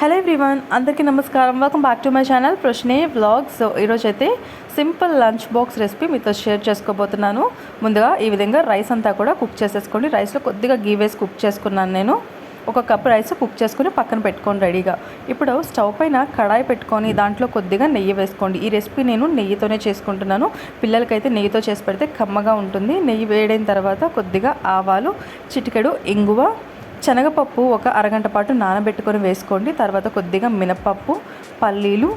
Hello everyone అందరికీ నమస్కారం. Welcome back to my channel ప్రశ్నే వ్లాగ్స్ ఈరోజు అయితే సింపుల్ లంచ్ బాక్స్ రెసిపీ మీతో షేర్ చేసుకోబోతున్నాను. ముందుగా ఈ విధంగా రైస్ అంతా కూడా కుక్ చేసేసుకోండి. రైస్లో కొద్దిగా గీ వేసి కుక్ చేసుకున్నాను నేను. ఒక కప్ రైస్ కుక్ చేసుకుని పక్కన పెట్టుకోండి రెడీగా. ఇప్పుడు స్టవ్ పైన కడాయి పెట్టుకొని దాంట్లో కొద్దిగా నెయ్యి వేసుకోండి. ఈ రెసిపీ నేను నెయ్యితోనే చేసుకుంటున్నాను. పిల్లలకైతే నెయ్యితో చేసి పెడితే కమ్మగా ఉంటుంది. నెయ్యి వేడైన తర్వాత కొద్దిగా ఆవాలు చిటికెడు ఇంగువ శనగపప్పు ఒక అరగంట పాటు నానబెట్టుకొని వేసుకోండి. తర్వాత కొద్దిగా మినపప్పు పల్లీలు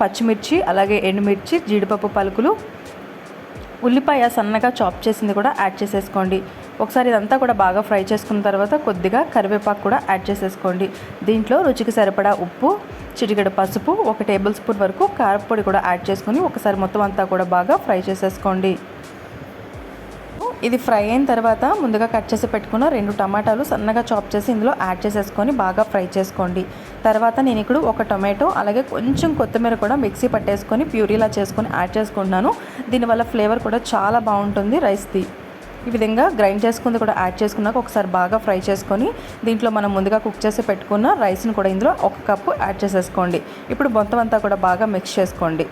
పచ్చిమిర్చి అలాగే ఎండుమిర్చి జీడిపప్పు పలుకులు. ఉల్లిపాయ సన్నగా చాప్ చేసింది కూడా యాడ్ చేసేసుకోండి. ఒకసారి ఇదంతా కూడా బాగా ఫ్రై చేసుకున్న తర్వాత కొద్దిగా కరివేపాకు కూడా యాడ్ చేసేసుకోండి. దీంట్లో రుచికి సరిపడా ఉప్పు చిటికెడు పసుపు ఒక టేబుల్ స్పూన్ వరకు కారపొడి కూడా యాడ్ చేసుకొని ఒకసారి మొత్తం అంతా కూడా బాగా ఫ్రై చేసేసుకోండి. ఇది ఫ్రై అయిన తర్వాత ముందుగా కట్ చేసి పెట్టుకున్న రెండు టమాటాలు సన్నగా చాప్ చేసి ఇందులో యాడ్ చేసేసుకొని బాగా ఫ్రై చేసుకోండి. తర్వాత నేను ఇక్కడ ఒక టొమాటో అలాగే కొంచెం కొత్తిమీర కూడా మిక్సీ పట్టేసుకొని ప్యూరీలా చేసుకొని యాడ్ చేసుకుంటున్నాను. దీనివల్ల ఫ్లేవర్ కూడా చాలా బాగుంటుంది రైస్ది. ఈ విధంగా గ్రైండ్ చేసుకుంది కూడా యాడ్ చేసుకున్నాక ఒకసారి బాగా ఫ్రై చేసుకొని దీంట్లో మనం ముందుగా కుక్ చేసి పెట్టుకున్న రైస్ని కూడా ఇందులో ఒక కప్పు యాడ్ చేసేసుకోండి. ఇప్పుడు మొత్తం అంతా కూడా బాగా మిక్స్ చేసుకోండి.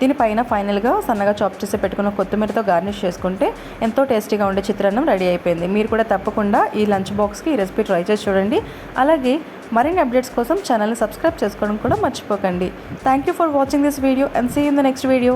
దీనిపైన ఫైనల్గా సన్నగా చాప్ చేసి పెట్టుకున్న కొత్తిమీరతో గార్నిష్ చేసుకుంటే ఎంతో టేస్టీగా ఉండే చిత్రాన్నం రెడీ అయిపోయింది. మీరు కూడా తప్పకుండా ఈ లంచ్ బాక్స్కి ఈ రెసిపీ ట్రై చేసి చూడండి. అలాగే మరిన్ని అప్డేట్స్ కోసం ఛానల్ని సబ్స్క్రైబ్ చేసుకోవడం కూడా మర్చిపోకండి. Thank you for watching this video and see in the next video